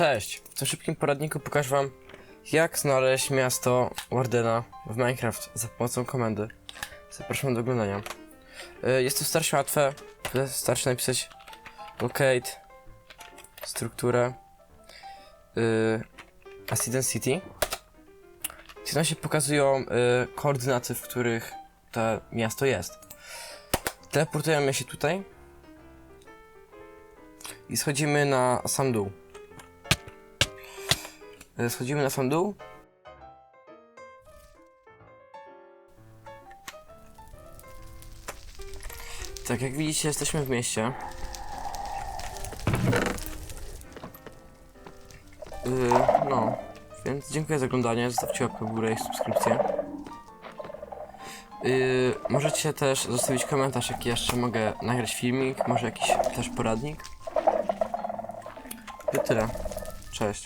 Cześć! W tym szybkim poradniku pokażę wam jak znaleźć miasto Wardena w Minecraft za pomocą komendy. Zapraszam do oglądania. Y, Jest to starsze łatwe. Wystarczy napisać locate, strukturę, y, Accident City. Tam się pokazują y, koordynaty, w których to miasto jest. Teleportujemy się tutaj i schodzimy na sam dół. E, Schodzimy na sam dół. Tak, jak widzicie, jesteśmy w mieście. Yy, no, więc dziękuję za oglądanie. Zostawcie łapkę w górę i subskrypcję. Yy, możecie też zostawić komentarz, jaki jeszcze mogę nagrać filmik, może jakiś też poradnik. I tyle. Cześć.